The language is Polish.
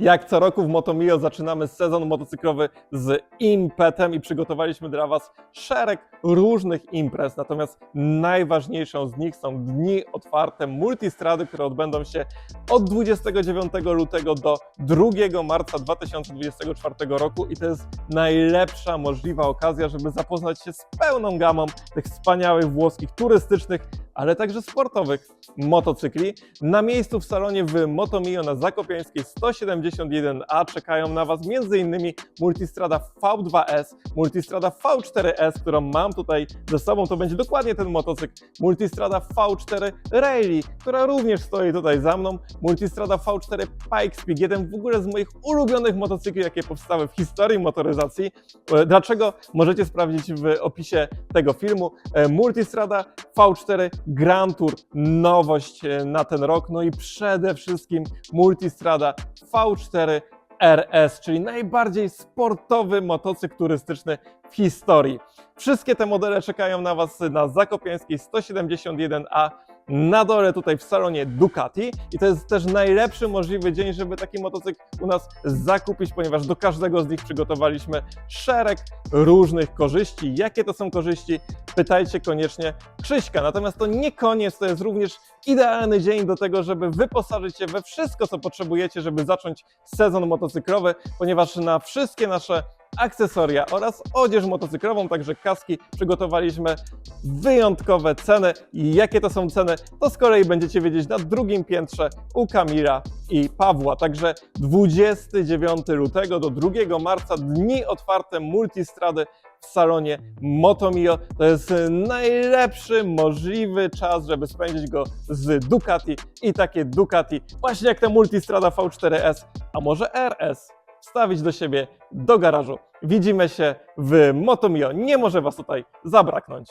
Jak co roku w Motomio zaczynamy sezon motocyklowy z impetem i przygotowaliśmy dla Was szereg różnych imprez. Natomiast najważniejszą z nich są dni otwarte multistrady, które odbędą się od 29 lutego do 2 marca 2024 roku i to jest najlepsza możliwa okazja, żeby zapoznać się z pełną gamą tych wspaniałych włoskich turystycznych, ale także sportowych motocykli. Na miejscu w salonie w Motomio na Zakopiańskiej 171A czekają na Was m.in. Multistrada V2S, Multistrada V4S, którą mam tutaj ze sobą, to będzie dokładnie ten motocykl, Multistrada V4 Rally, która również stoi tutaj za mną, Multistrada V4 Pikespeed, jeden w ogóle z moich ulubionych motocykli, jakie powstały w historii motoryzacji. E, Dlaczego? Możecie sprawdzić w opisie tego filmu. E, Multistrada V4 Grand Tour, nowość e, na ten rok, no i przede wszystkim Multistrada V4 RS, czyli najbardziej sportowy motocykl turystyczny w historii. Wszystkie te modele czekają na Was na Zakopiańskiej 171A na dole tutaj w salonie Ducati i to jest też najlepszy możliwy dzień, żeby taki motocykl u nas zakupić, ponieważ do każdego z nich przygotowaliśmy szereg różnych korzyści. Jakie to są korzyści? Pytajcie koniecznie Krzyśka. Natomiast to nie koniec, to jest również idealny dzień do tego, żeby wyposażyć się we wszystko, co potrzebujecie, żeby zacząć sezon motocyklowy, ponieważ na wszystkie nasze akcesoria oraz odzież motocyklową, także kaski przygotowaliśmy wyjątkowe ceny. I jakie to są ceny, to z kolei będziecie wiedzieć na drugim piętrze u Kamila i Pawła. Także 29 lutego do 2 marca dni otwarte multistrady w salonie Motomio. To jest najlepszy możliwy czas, żeby spędzić go z Ducati i takie Ducati, właśnie jak ta Multistrada V4S, a może RS, wstawić do siebie do garażu. Widzimy się w Motomio. Nie może Was tutaj zabraknąć.